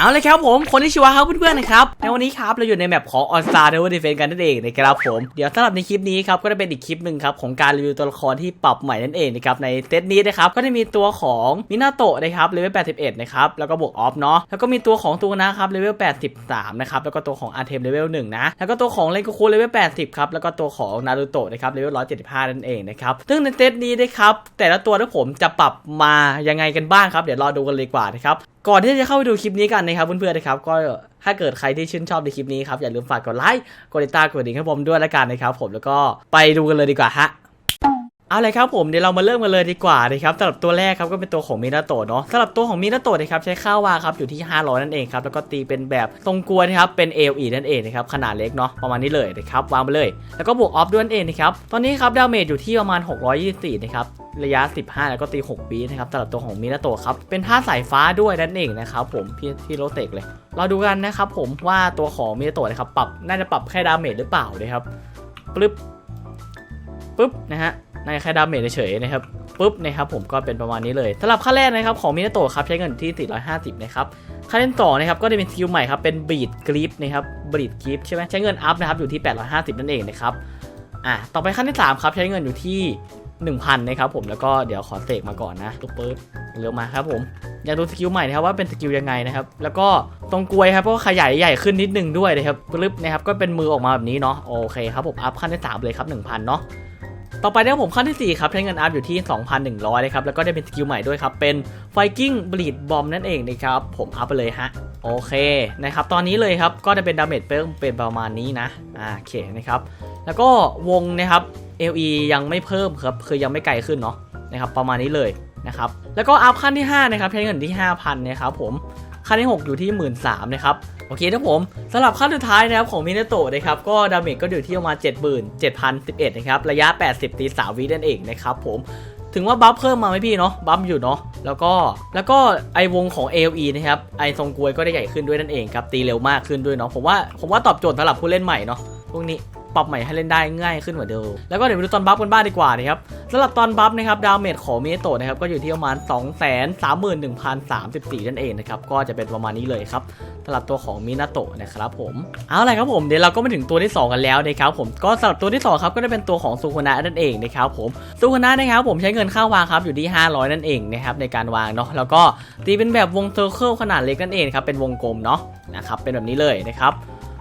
เอาเลยครับผมคนที่ชื่อว่าครับเพื่อนๆนะครับในวันนี้ครับเราอยู่ในแมปของ On Star Tower Defense กันนั่นเองนะครับผมเดี๋ยวสำหรับในคลิปนี้ครับก็จะเป็นอีกคลิปหนึ่งครับของการรีวิวตัวละครที่ปรับใหม่นั่นเองนะครับในเซตนี้นะครับก็จะมีตัวของมินาโตะนะครับเลเวล81นะครับแล้วก็บวกออฟเนาะแล้วก็มีตัวของตัวนะครับเลเวล83นะครับแล้วก็ตัวของอาร์เทมเลเวล1นะแล้วก็ตัวของเลนโกคูเลเวล80ครับแล้วก็ตัวของนารูโตะนะครับเลเวล175นั่นเองนะครับซึ่งในเซตนี้นะครับแต่ละตัวที่ผมจะปรับมายังไงกันบ้างครับเดี๋ยวรอดูกันเลยกว่านะครับก่อนที่จะเข้าไปดูคลิปนี้กันนะครับเพื่อนๆนะครับก็ถ้าเกิดใครที่ชื่นชอบในคลิปนี้ครับอย่าลืมฝากกดไลค์กดติดตามกดกระดิ่งให้ผมด้วยละกันนะครับผมแล้วก็ไปดูกันเลยดีกว่าฮะ เอาเลยครับผมเดี๋ยวเรามาเริ่มกันเลยดีกว่านะครับสำหรับตัวแรกครับก็เป็นตัวของมินาโตะเนาะสำหรับตัวของมินาโตะนะครับใช้ข้าววาครับอยู่ที่ 500 นั่นเองครับแล้วก็ตีเป็นแบบทรงกลวยนะครับเป็นเอลีนั่นเองนะครับขนาดเล็กเนาะประมาณนี้เลยนะครับวางไปเลย แล้วก็บวกออฟด้วยนั่นเองนะครับตอนนี้ครับดาเมจอยู่ที่ประมาณ 624 นะครับระยะ 15 แล้วก็ตี6ปีนะครับสำหรับตัวของมินาโตะครับเป็นท่าสายฟ้าด้วยนั่นเองนะครับผมพี่ที่โรเตกเลย เราดูกันนะครับผมว่าตัวของมินาโตะนะครับปรับน่าจะปรับแค่ดาเมจหรือเปล่านะครับปึ๊บปึ๊บนะฮะ นะแค่ดาเมจเฉยๆนะครับปึ๊บนะครับผมก็เป็นประมาณนี้เลยสำหรับค่าแรกนะครับของมินาโตะครับใช้เงินที่ 450 นะครับค่าเล่นต่อนะครับก็จะเป็นสกิลใหม่ครับเป็นบีดกริปนะครับบีดกริปใช่ไหมใช้เงินอัพนะครับอยู่ที่ 850 นั่นเองนะครับอะต่อไปขั้นที่สามครับใช้เงินอยู่ที่1,000นะครับผมแล้วก็เดี๋ยวขอเสกมาก่อนนะตุ๊บปึ๊บเร็วมาครับผมอยากดูสกิลใหม่นะครับว่าเป็นสกิลยังไงนะครับแล้วก็ตรงกลวยครับก็ขยายใหญ่ขึ้นนิดนึงด้วยนะครับปึ๊บนะครับก็เป็นมือออกมาแบบนี้เนาะโอเคครับผมอัพขั้นที่3เลยครับ1,000เนาะ ต่อไปนะครับผมขั้นที่ 4 ครับ ใช้เงินอัพอยู่ที่ 2,100เลยครับ แล้วก็ได้เป็นสกิลใหม่ด้วยครับ เป็นไฟกิ้งบลีดบอมนั่นเองนะครับ ผมอัพไปเลยฮะ โอเคนะครับ ตอนนี้เลยครับ ก็จะเป็นดาเมจเพิ่มเป็นประมาณนี้นะ อ่าโอเคนะครับ แล้วก็วงนะครับ LE ยังไม่เพิ่มครับ คือยังไม่ไกลขึ้นเนาะนะครับ ประมาณนี้เลยนะครับ แล้วก็อัพขั้นที่5นะครับ ใช้เงินที่ 5,000นะครับผม ขั้นที่ 6 อยู่ที่ 1 3ื่นนะครับ โอเคนะผมสำหรับขั้นสุดท้ายนะครับของมินาโตะนะครับก็ดาเมจก็อยู่ที่ประมาณ 77,011นะครับระยะ 80 ตี3วินั่นเองนะครับผมถึงว่าบัฟเพิ่มมาไหมพี่เนาะบัฟอยู่เนาะแล้วก็แล้วก็ไอวงของ AOE นะครับไอทรงกลวยก็ได้ใหญ่ขึ้นด้วยนั่นเองครับตีเร็วมากขึ้นด้วยเนาะผมว่าผมว่าตอบโจทย์สำหรับผู้เล่นใหม่เนาะพวกนี้ปรับใหม่ให้เล่นได้ง่ายขึ้นกว่าเดิมแล้วก็เดี๋ยวไปดูตอนบัฟกันบ้างดีกว่านะครับ สำหรับตอนบัฟนะครับดาเมจของมิเนโตะนะครับก็อยู่ที่ประมาณ 2 3 1 0 0 34 นั่นเองนะครับก็จะเป็นประมาณนี้เลยครับสำหรับตัวของมินาโตะนะครับผมเอาละครับผมเดี๋ยวเราก็มาถึงตัวที่ 2 กันแล้วนะครับผมก็สำหรับตัวที่ 2 ครับก็จะเป็นตัวของซูคุนะนั่นเองนะครับผมซูคุนะนะครับผมใช้เงินค่าวางครับอยู่ที่ 500 นั่นเองนะครับในการวางเนาะแล้วก็ตีเป็นแบบวงเซอร์เคิลขนาดเล็กนั่นเองครับเป็นวงกลมเนาะนะครับเป็นแบบนี้เลยนะครับ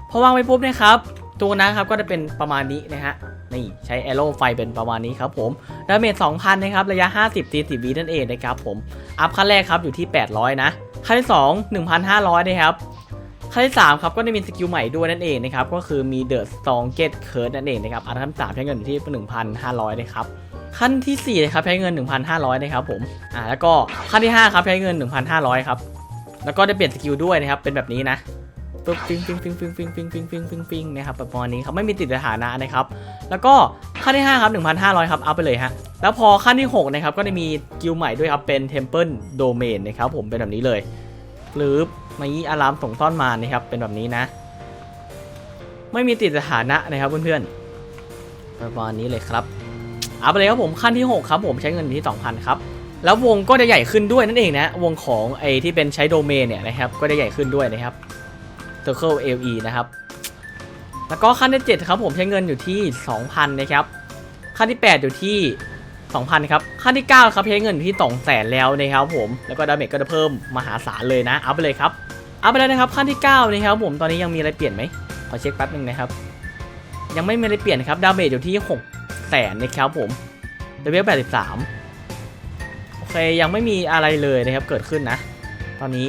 พอวางไปปุ๊บนะครับ ตัวนะครับก็จะเป็นประมาณนี้นะฮะนี่ใช้แอโร่ไฟเป็นประมาณนี้ครับผมดาเมจ2,000นะครับระยะ 50ตี10วินั่นเองนะครับผมอัพขั้นแรกครับอยู่ที่ 800 นะขั้นที่2 1,500นะครับขั้นที่3ครับก็ได้มีสกิลใหม่ด้วยนั่นเองนะครับก็คือมีเดอะสตองเกตเคิร์ดนั่นเองนะครับอันขั้น3ใช้เงินอยู่ที่ 1,500นะครับขั้นที่4นะครับใช้เงิน 1,500นะครับผมอ่าแล้วก็ขั้นที่5ครับใช้เงิน 1,500ครับแล้วก็ได้เปลี่ยนสกิลด้วยนะครับเป็นแบบนี้นะ ปึ๊บฟิงฟิงฟิงฟิงฟิงฟิงฟิงฟิงฟิงฟิงนะครับประมาณนี้ครับไม่มีติดสถานะนะครับ แล้วก็ขั้นที่5ครับ1,500ครับเอาไปเลยฮะแล้วพอขั้นที่6นะครับก็จะมีกิลใหม่ด้วยครับเป็น Temple Domain นะครับผมเป็นแบบนี้เลยหรือมีอารามส่งซ่อนมานะครับเป็นแบบนี้นะ ไม่มีติดสถานะนะครับเพื่อนๆประมาณนี้เลยครับเอาไปเลยครับผมขั้นที่ 6 ครับผมใช้เงินที่ 2,000ครับแล้ววงก็จะใหญ่ขึ้นด้วยนั่นเองนะวงของไอที่เป็นใช้โดเมนเนี่ยนะครับก็ได้ใหญ่ขึ้นด้วยนะครับ Circle LE นะครับ แล้วก็ขั้นที่7ครับผมใช้เงินอยู่ที่ 2,000 นะครับ ขั้นที่ 8 อยู่ที่ 2,000 ครับ ขั้นที่ 9 ครับใช้เงินอยู่ที่ 200,000 แล้วนะครับผม แล้วก็ดาเมจก็จะเพิ่มมหาศาลเลยนะเอาไปเลยครับเอาไปแล้วนะครับ ขั้นที่9นะครับผม ตอนนี้ยังมีอะไรเปลี่ยนไหมขอเช็คแป๊บหนึงนะครับ ยังไม่มีอะไรเปลี่ยนครับ ดาเมจอยู่ที่ 600,000 นะครับผมเลเวล83 โอเค ยังไม่มีอะไรเลยนะครับ เกิดขึ้นนะ ตอนนี้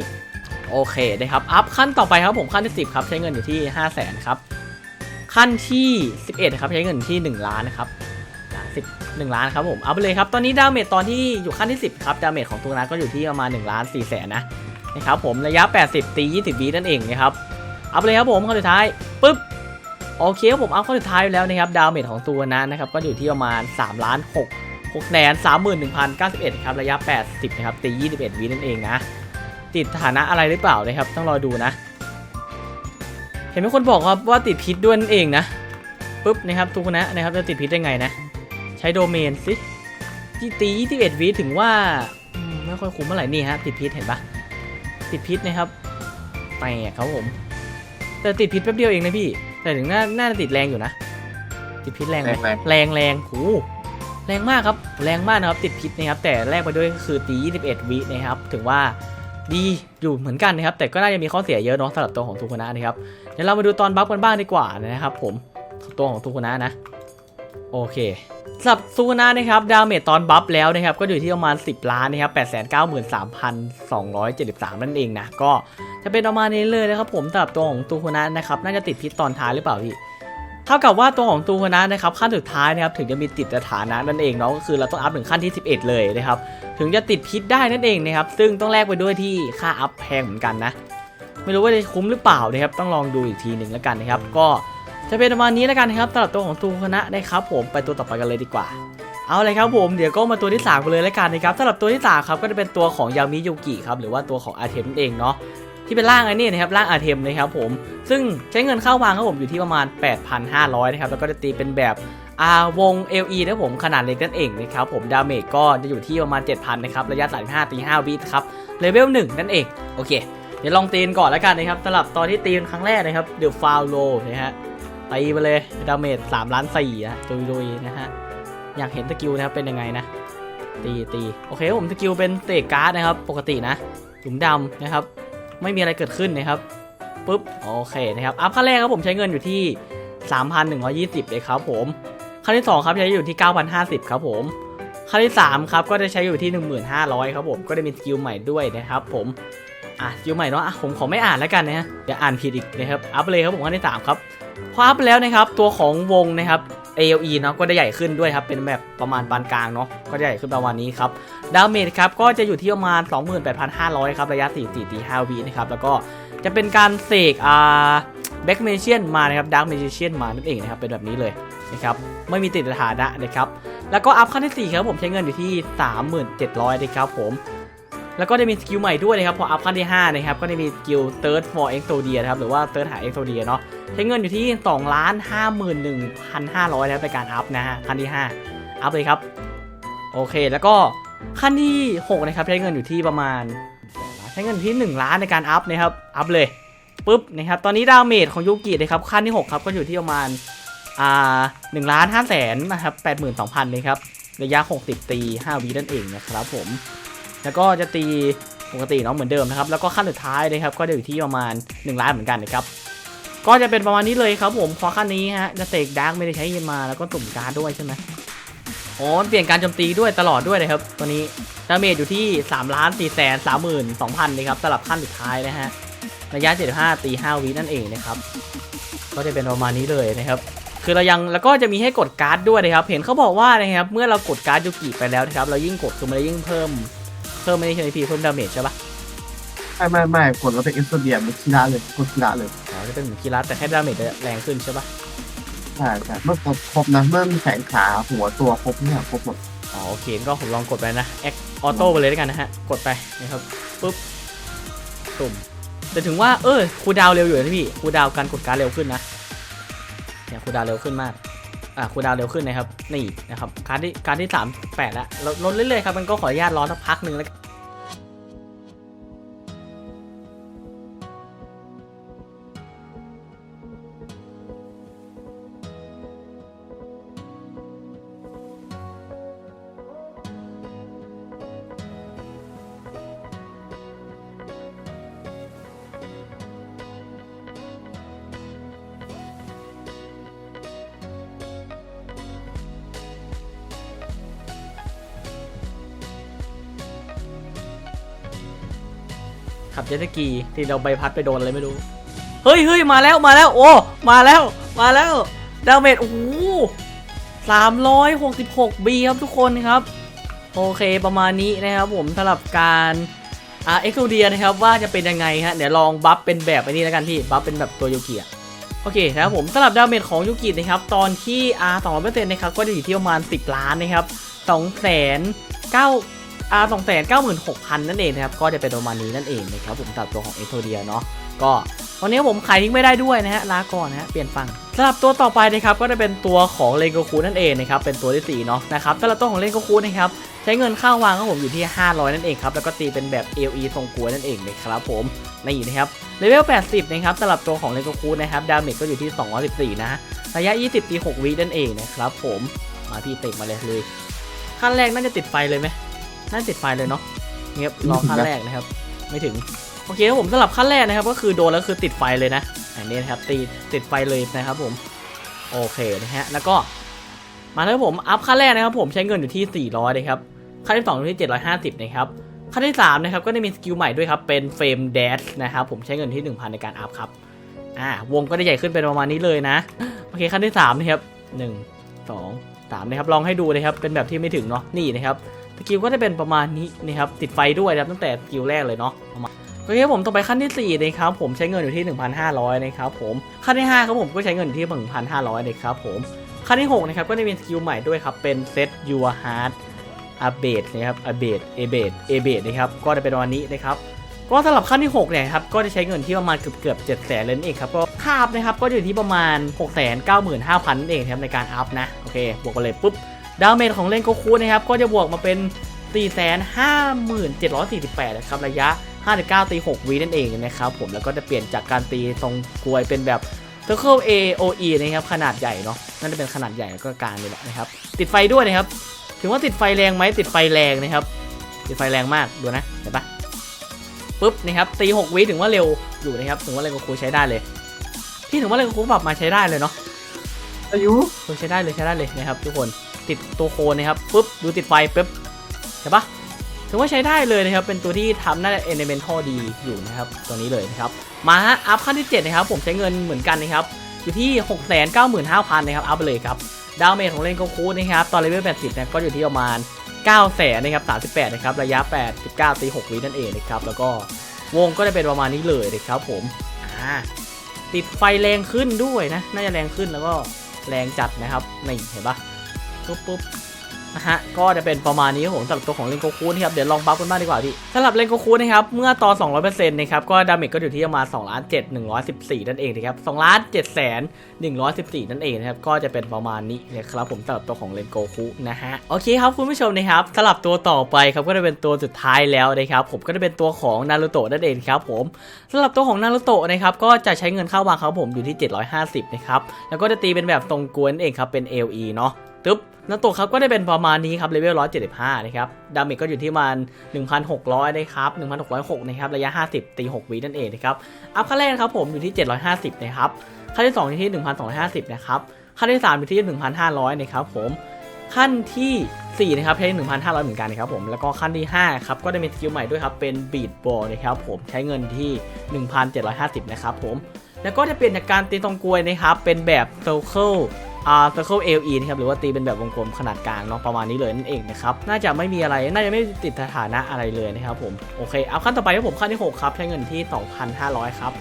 โอเคนะครับ อัพขั้นต่อไปครับผมขั้นที่ 10 ครับ ใช้เงินอยู่ที่ 5 0 0แสนครับ ขั้นที่ 11 ครับใช้เงินที่ 1 ล้านนะครับสิบหนึ่งล้านครับผม เอาไปเลยครับ ตอนนี้ดาเมจตอนที่อยู่ขั้นที่ 10 ครับ ดาเมจของตัวนั้นก็อยู่ที่ประมาณ1ล้าน4แสนนะนะครับผม ระยะ 80 ตี 20วินั่นเองนะครับ เอาไปเลยครับผมข้อสุดท้ายปึ๊บ โอเคครับผมเอาข้อสุดท้ายไปแล้วนะครับ ดาเมจของตัวนั้นนะครับก็อยู่ที่ประมาณ3ล้าน6 6แสน31,091ครับ ระยะ 80นะครับตี 21วินั่นเองนะ ติดฐานะอะไรหรือเปล่านะครับ ต้องรอดูนะ เห็นมีคนบอกครับว่าติดพิษด้วยนั่นเองนะปุ๊บนะครับทุกคนนะนะครับจะติดพิษได้ไงนะ ใช้โดเมนสิที่ตี21วิถึงว่าอืมไม่ค่อยคุ้มเท่าไหร่นี่ฮะติดพิษเห็นปะติดพิษนะครับไปอะครับผมแต่ติดพิษแป๊บเดียวเองนะพี่ แต่ถึงน่าน่าจะติดแรงอยู่นะ ติดพิษแรงไหมแรงแรงแรงโหแรงมากครับ แรงมากนะครับ ติดพิษนะครับ แต่แรกไปด้วยก็คือตี 21 วินะครับ ถึงว่า ดีอยู่เหมือนกันนะครับ แต่ก็น่าจะมีข้อเสียเยอะเนาะสำหรับตัวของทูคุนะนะครับเดี๋ยวเรามาดูตอนบัฟกันบ้างดีกว่านะครับ ผมตัวของทูคุนะนะโอเคสำหรับซูคุนะนะครับดาเมจตอนบัฟแล้วนะครับก็อยู่ที่ประมาณ 10 ล้านนะครับ893,273 นั่นเองนะก็จะเป็นประมาณนี้เลยนะครับผมสำหรับตัวของตูคุนะนะครับน่าจะติดพิษตอนท้ายหรือเปล่าพี่ เท่ากับว่าตัวของตูคนะนะครับขั้นสุดท้ายนะครับถึงจะมีติดสถานะนั่นเองเนาะก็คือเราต้องอัพถึงขั้นที่ 11 เลยนะครับถึงจะติดพิษได้นั่นเองนะครับซึ่งต้องแลกไปด้วยที่ค่าอัพแพงเหมือนกันนะไม่รู้ว่าจะคุ้มหรือเปล่านะครับต้องลองดูอีกทีหนึ่งแล้วกันนะครับก็จะเป็นประมาณนี้แล้วกันนะครับสำหรับตัวของตูคุนะนะครับผมไปตัวต่อไปกันเลยดีกว่า เอาเลยครับผมเดี๋ยวก็มาตัวที่3กันเลยแล้วกันนะครับสำหรับตัวที่3ครับก็จะเป็นตัวของยามิยูกิครับหรือว่าตัวของอาเทมนั่นเองเนาะ ที่เป็นร่างไอ้นี่นะครับร่างอาเทมนะครับผมซึ่งใช้เงินเข้าวางครับผมอยู่ที่ประมาณ 8,500นะครับแล้วก็จะตีเป็นแบบอาวง LE นะครับผมขนาดเล็กนั่นเองนะครับผมดาเมจก็จะอยู่ที่ประมาณ 7,000นะครับระยะ35ตี5วิครับเลเวล1นั่นเองโอเค เดี๋ยวลองตีนก่อนแล้วกันนะครับสำหรับตอนที่ตีนครั้งแรกนะครับเดอะฟาวโลนะฮะตีไปเลยดาเมจ3ล้าน4นะดุยๆนะฮะอยากเห็นสกิลนะครับเป็นยังไงนะตีตีโอเคผมสกิลเป็นเตะการ์ดนะครับปกตินะหลุมดำนะครับ ไม่มีอะไรเกิดขึ้นนะครับปุ๊บโอเคนะครับอัพขั้นแรกครับผมใช้เงินอยู่ที่ 3,120เลยครับผมขั้นที่ 2 ครับใช้อยู่ที่ 9,050 ครับผมขั้นที่ 3 ครับก็จะใช้อยู่ที่ 1,500 ครับผมก็ได้มีสกิลใหม่ด้วยนะครับผมอะสกิลใหม่เนาะอะผมขอไม่อ่านแล้วกันนะฮะเดี๋ยวอ่านผิดอีกนะครับอัพเลยครับผมขั้นที่ 3 ครับพออัพแล้วนะครับตัวของวงนะครับ AOE เนาะก็ได้ใหญ่ขึ้นด้วยครับ เป็นแบบประมาณปานกลางเนาะก็ได้ใหญ่ขึ้นประมาณนี้ครับดาเมจครับก็จะอยู่ที่ประมาณ 28,500 ครับระยะ 4 4ตี5วินะครับแล้วก็จะเป็นการเสกอ่าแบ็กเมเชียนมานะครับดาร์กเมเชียนมานั่นเองนะครับเป็นแบบนี้เลยนะครับไม่มีติดสถานะนะครับแล้วก็อัพขั้นที่ 4 ครับผมใช้เงินอยู่ที่ 37,000นะครับผม แล้วก็จะมีสกิลใหม่ด้วยนะครับ พออัพขั้นที่5นะครับ ก็จะมีสกิล third for exodia นะครับ หรือว่า third หา exodia เนาะ ใช้เงินอยู่ที่2ล้าน51,500นะครับในการอัพนะฮะ ขั้นที่ 5 อัพเลยครับ โอเค แล้วก็ขั้นที่ 6 นะครับ ใช้เงินอยู่ที่ประมาณ ใช้เงินที่ 1 ล้านในการอัพนะครับ อัพเลย ปุ๊บ นะครับ ตอนนี้ดาเมจของยูกินะครับ ขั้นที่ 6 ครับ ก็อยู่ที่ประมาณ อ่า1ล้าน5แสนนะครับ82,000เลยครับ ระยะ 60ตี5วินั่นเองนะครับผม แล้วก็จะตีปกติเนาะเหมือนเดิมนะครับ แล้วก็ขั้นสุดท้ายนะครับ ก็จะอยู่ที่ประมาณ 1 ล้านเหมือนกันนะครับ ก็จะเป็นประมาณนี้เลยครับผม พอขั้นนี้ฮะ จะเสกดาร์กไม่ได้ใช้ยินมา แล้วก็ตุ่มการ์ดด้วยใช่ไหมอ๋อเปลี่ยนการโจมตีด้วยตลอดด้วยนะครับ ตัวนี้ดาเมจอยู่ที่3ล้าน4แสน3 2 0 0 0เลยครับสำหรับขั้นสุดท้ายนะฮะ ระยะ 75 ตี 5 วินั่นเองนะครับ ก็จะเป็นประมาณนี้เลยนะครับคือเรายังแล้วก็จะมีให้กดการ์ดด้วยนะครับ เห็นเขาบอกว่านะครับเมื่อเรากดการ์ดยูกิไปแล้วนะครับ เรายิ่งกดคือมันจะยิ่งเพิ่ม เพิ่มไม่ได้ใช่ไหมพี่เพิ่มดาเมจใช่ปะไม่ไม่ไม่ผลเราเป็นเอ็กซ์โซเดียมันคีระเลยกดคีระเลยอ๋อจะเป็นเหมือนกีฬาแต่แค่ดาเมจจะแรงขึ้นใช่ปะใช่ใช่เมื่อครบครบนะเมื่อมีแขนขาหัวตัวครบเนี่ยครบหมดอ๋อโอเคก็ผมลองกดไปนะแอคออโต้ไปเลยแล้วกันนะฮะกดไปนะครับปุ๊บตุ่มแต่ถึงว่าเออคูลดาวน์เร็วอยู่นะพี่คูลดาวน์การกดการดเร็วขึ้นนะเนี่ยคูลดาวน์เร็วขึ้นมาก อะคูลดาวน์เร็วขึ้นนะครับ นี่นะครับ การที่การที่สามแปดแล้วลดลดเรื่อยๆครับ มันก็ขออนุญาตรอสักพักหนึ่งแล้ว ขับเจ็ตสกีที่เราใบพัดไปโดนอะไรไม่รู้ เฮ้ยเฮ้ยมาแล้วมาแล้วโอ้มาแล้วมาแล้วดาเมจโอ้โหสามร้อยหกสิบหกบีครับทุกคนครับ โอเคประมาณนี้นะครับผมสำหรับการอ่าเอ็กซ์โซเดียนะครับว่าจะเป็นยังไงฮะเดี๋ยวลองบัฟเป็นแบบไอ้นี้แล้วกันพี่บัฟเป็นแบบตัวยูกิอะโอเคนะครับผมสำหรับดาเมจของยูกินะครับตอนที่อาร์สองร้อยเปอร์เซ็นต์นะครับก็จะอยู่ที่ประมาณ 10 ล้านนะครับสองแสนเก้า อาสองแสนเก้าหมื่นหกพันนั่นเองนะครับ ก็จะเป็นประมาณนี้นั่นเองนะครับผมสำหรับตัวของเอโซเดียเนาะ ก็ตอนนี้ผมขายทิ้งไม่ได้ด้วยนะฮะ ลาก่อนนะฮะ เปลี่ยนฟังสำหรับตัวต่อไปนะครับ ก็จะเป็นตัวของเลนโกคูนั่นเองนะครับ เป็นตัวที่สี่เนาะนะครับสำหรับตัวของเลนโกคูนะครับใช้เงินค่าวางครับผมอยู่ที่ 500 นั่นเองครับ แล้วก็ตีเป็นแบบ LE ทรงกลัวนั่นเองนะครับผมนี่นะครับ เลเวล 80 นะครับสำหรับตัวของเลนโกคูนะครับ ดาเมจก็อยู่ที่ 214 นะระยะ 20 ตี 6 วินั่นเองนะครับผม มาพี่ติดมาเลยเลยขั้นแรกน่าจะติดไฟเลยไหม น่าจะติดไฟเลยเนาะเงียบรอขั้นแรกนะครับ ไม่ถึงโอเคครับผมสำหรับขั้นแรกนะครับ ก็คือโดนแล้วคือติดไฟเลยนะอันนี้นะครับตีติดไฟเลยนะครับผมโอเคนะฮะแล้วก็มาแล้วครับผมอัพขั้นแรกนะครับ ผมใช้เงินอยู่ที่ 400นะครับขั้นที่2อยู่ที่ 750นะครับขั้นที่3นะครับก็ได้มีสกิลใหม่ด้วยครับเป็นเฟรมแดชนะครับผมใช้เงินที่ 1,000 ในการอัพครับอ่าวงก็ได้ใหญ่ขึ้นเป็นประมาณนี้เลยนะโอเคขั้นที่3นะครับ1 2 3นะครับลองให้ดูนะครับเป็นแบบที่ไม่ถึงเนาะนี่นะครับ สกิลก็จะเป็นประมาณนี้นะครับติดไฟด้วยนะครับตั้งแต่สกิลแรกเลยเนาะประมาณโอเคผมต่อไปขั้นที่4นะครับผมใช้เงินอยู่ที่ 1,500นะครับผมขั้นที่5ครับผมก็ใช้เงินอยู่ที่ 1,500นะครับผมขั้นที่6นะครับก็ได้มีสกิลใหม่ด้วยครับเป็น set your heart a b a t e นะครับ a b a t e a b a t e a b a t e นะครับก็จะเป็นวันนี้นะครับก็สำหรับขั้นที่6เนี่ยครับก็จะใช้เงินที่ประมาณเกือบเกือบ7แสนเลยนั่นเองครับก็คาอัพนะครับก็อยู่ที่ประมาณ6 9 5 0 0 0นั่นเองครับในการอัพนะโอเคบวกกันเลยปุ๊บ ดาเมจของเลนโกคูนะครับก็จะบวกมาเป็น 45748นะครับระยะ 59 ตี 6วินั่นเองนะครับผมแล้วก็จะเปลี่ยนจากการตีทรงกลวยเป็นแบบ Circle A O E นะครับขนาดใหญ่เนาะน่าจะเป็นขนาดใหญ่แล้วก็กลางนี่แหละนะครับติดไฟด้วยนะครับถึงว่าติดไฟแรงไหมติดไฟแรงนะครับติดไฟแรงมากดูนะเห็นปะปุ๊บนะครับตี6วิถึงว่าเร็วอยู่นะครับถึงว่าเลนโกคูใช้ได้เลยพี่ถึงว่าเลนโกคูปรับมาใช้ได้เลยเนาะอายุเออใช้ได้เลยใช้ได้เลยนะครับทุกคน ติดตัวโคนนะครับปุ๊บดูติดไฟปุ๊บเห็นปะถือว่าใช้ได้เลยนะครับ เป็นตัวที่ทำน่าจะเอเนเมนทัลดีอยู่นะครับ ตัวนี้เลยนะครับ มาฮะอัพขั้นที่ 7 นะครับ ผมใช้เงินเหมือนกันนะครับ อยู่ที่ 6 9 5 0 0 0 นะครับ อัพไปเลยครับ ดาวเมจของเลนโกคูนะครับ ตอนเลเวล 80นะก็อยู่ที่ประมาณ9แสนนะครับ 38 นะครับ ระยะ89ตี6วินั่นเองนะครับ แล้วก็วงก็จะเป็นประมาณนี้เลยนะครับผม อ่า ติดไฟแรงขึ้นด้วยนะ น่าจะแรงขึ้นแล้วก็แรงจัดนะครับ นี่เห็นปะ ปุ๊บปุ๊บนะฮะก็จะเป็นประมาณนี้ครับผมสำหรับตัวของเลนโกคูนะครับเดี๋ยวลองบัฟกันบ้างดีกว่าพี่สำหรับเลนโกคูนะครับเมื่อตอน 200%นะครับก็ดาเมจก็อยู่ที่ประมาณ2ล้าน7 114 นั่นเองนะครับ2ล้าน7แสน114 นั่นเองนะครับก็จะเป็นประมาณนี้นะครับผมสำหรับตัวของเลนโกคูนะฮะโอเคครับคุณผู้ชมนะครับสำหรับตัวต่อไปครับก็จะเป็นตัวสุดท้ายแล้วนะครับผมก็จะเป็นตัวของนารูโตะนั่นเองครับผมสำหรับตัวของนารูโตะนะครับก็จะใช้เงินเข้าวางครับผมอยู่ที่ 750นะครับแล้วก็จะตีเป็นแบบทรงกวนเองครับเป็น LE เนาะตึ๊บ นาโตะครับก็ได้เป็นประมาณนี้ครับเลเวล 175 นะครับดาเมจก็อยู่ที่ประมัน 1,600 นะครับ 1,606 นะครับ ระยะ 50 ตี 6 วินั่นเองนะครับ อัพขั้นแรกครับผมอยู่ที่ 750 นะครับขั้นที่ 2 อยู่ที่ 1,250 นะครับขั้นที่ 3 อยู่ที่ 1,500 นะครับผมขั้นทีสี่4 นะครับใช้ 1,500 เหมือนกันนะครับผมแล้วก็ขั้นที่ 5 ครับ ก็ได้มีสกิลใหม่ด้วยครับ เป็นบีดบอลนะครับผมใช้เงินที่ 1,750 นะครับผมแล้วก็จะเปลี่ยนจากการตีตรงกลวยนะครับเป็นแบบ circle อ่า circle LE นะครับหรือว่าตีเป็นแบบวงกลมขนาดกลางเนาะประมาณนี้เลยนั่นเองนะครับน่าจะไม่มีอะไรน่าจะไม่ติดสถานะอะไรเลยนะครับผมโอเคเอาขั้นต่อไปครับผมขั้นที่ 6 ครับ ใช้เงินที่ 2,500 ครับ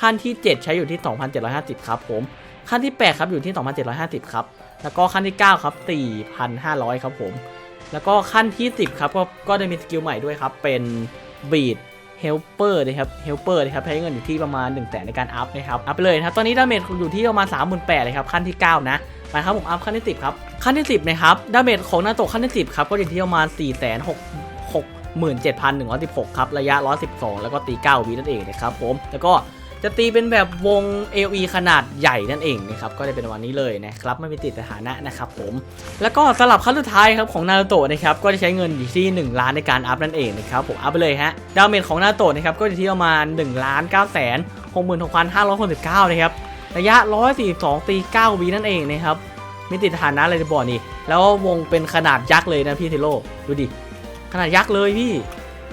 ขั้นที่ 7 ใช้อยู่ที่ 2,750 ครับผมขั้นที่ 8 ครับอยู่ที่ 2,750 ครับ แล้วก็ขั้นที่ 9 ครับ 4,500 ครับผม แล้วก็ขั้นที่ 10 ครับ ก็ก็ได้มีสกิลใหม่ด้วยครับ เป็นบีด เฮลเปอร์นะครับเฮลเปอร์นะครับใช้เงินอยู่ที่ประมาณ1นึ่งแสนในการอัพนะครับอัพไปเลยนะครับตอนนี้ดาเมจอยู่ที่ประมาณ 3 8 0 0 0เลยครับขั้นที่ 9 นะไปครับผมอัพขั้นที่ 10ครับขั้นที่ 10นะครับดาเมจของนาโตะขั้นที่ 10ครับก็อยู่ที่ประมาณ4 6 6 67,116 ครับ ระยะ 112 แล้วก็ตี 9วินั่นเองนะครับผม แล้วก็ จะตีเป็นแบบวง AOE ขนาดใหญ่นั่นเองนะครับก็จะเป็นวันนี้เลยนะครับไม่มีติดสถานะนะครับผมแล้วก็สลับขั้นสุดท้ายครับของนารูโตะนะครับก็จะใช้เงินอยู่ที่ 1 ล้านในการอัพนั่นเองนะครับผมอัพไปเลยฮะดาเมจของนารูโตะนะครับก็อยู่ที่ประมาณ1ล้าน9แสน66,569นะครับระยะ 142 ตี 9 วินั่นเองนะครับมีติดฐานะอะไรจะบอกนี่แล้ววงเป็นขนาดยักษ์เลยนะพี่เทโรดูดิขนาดยักษ์เลยพี่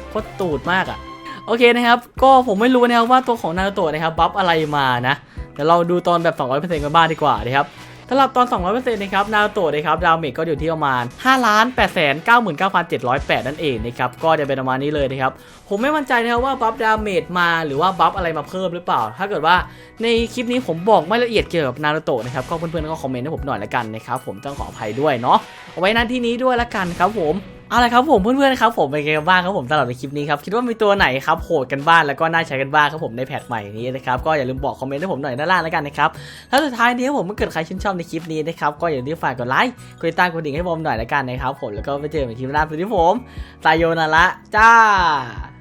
โคตรตูดมากอะ่ะ โอเคนะครับ ก็ผมไม่รู้นะครับว่าตัวของนารูโตะนะครับบัฟอะไรมานะเดี๋ยวเราดูตอนแบบ 200%กันบ้างดีกว่านะครับสำหรับตอน 200%นะครับ นาโตะนะครับ ดาวเมจก็อยู่ที่ประมาณ5 8 9 9 708 นั่นเองนะครับ ก็จะเป็นประมาณนี้เลยนะครับ ผมไม่มั่นใจนะครับว่าบัฟดาเมจมาหรือว่าบัฟอะไรมาเพิ่มหรือเปล่า ถ้าเกิดว่าในคลิปนี้ผมบอกไม่ละเอียดเกี่ยวกับนาโตะนะครับ ก็เพื่อนๆก็คอมเมนต์ให้ผมหน่อยละกันนะครับ ผมต้องขออภัยด้วยเนาะ เอาไว้นั้นที่นี้ด้วยละกันครับผม เอาละครับผมเพื่อนๆครับผมเป็นไงกันบ้างครับผมสำหรับในคลิปนี้ครับคิดว่ามีตัวไหนครับโหดกันบ้างแล้วก็น่าใช้กันบ้างครับผมในแพทใหม่นี้นะครับก็อย่าลืมบอกคอมเมนต์ให้ผมหน่อยด้านล่างแล้วกันนะครับแล้วสุดท้ายนี้ครับผมถ้าเกิดใครชื่นชอบในคลิปนี้นะครับก็อย่าลืมฝากกดไลค์กดติดตามกดดิ่งให้ผมหน่อยแล้วกันนะครับผมแล้วก็ไปเจอกันในคลิปหน้าสวัสดีผมไซโยนาระจ้า